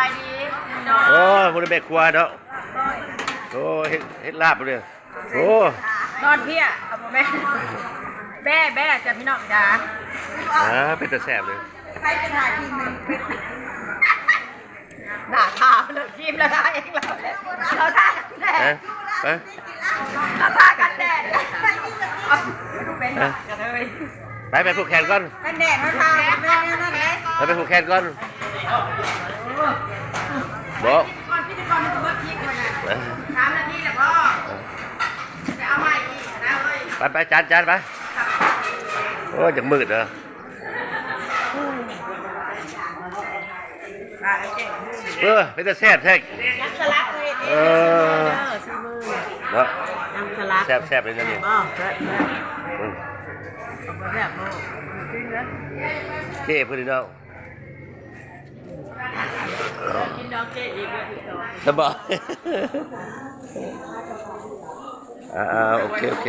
ายดีสบายดีนอนโอ้ยคนแม่ครัวเนาะโอ้เฮ็ดเฮ็ดลาบเลยโอ้นอนเพี้ยเอาบ่แม่แบ่แบ่จ้ะพี่น้องจ้าอ่าเป็นตะแซ่บเลยใครจะถ่ายทีมนึงหน้าทาเลยทีมแล้วได้เองเราเราทากันแดฮะดไปเราทากันแดดเอาเป็นหนักกันเลยไปไปผูกแขนก่อนกันแดดเขาทาแม่นั่นเลยไปไปผูกแขนก่อน บอกก่อนพิธีกรมันจะเบิดพีกเลยนะสามนาทีแล้วพ่อจะเอาใหม่อีกนะเฮ้ยไปไปจานจานไปโอ้ยจังมืดเหรอเออเป็นตะแซ่บแท้น้ำสลัดเลยเออเนาะน้ำสลัดแซ่บแซ่บเลยนะนี่บ่เกิดเกิดอืมแบบบ่จริงเหรอเท่เพื่อนเนาะ กินดอก เจ๊อีกเลยพี่ต่อสบายอ่าๆโอเค โอเค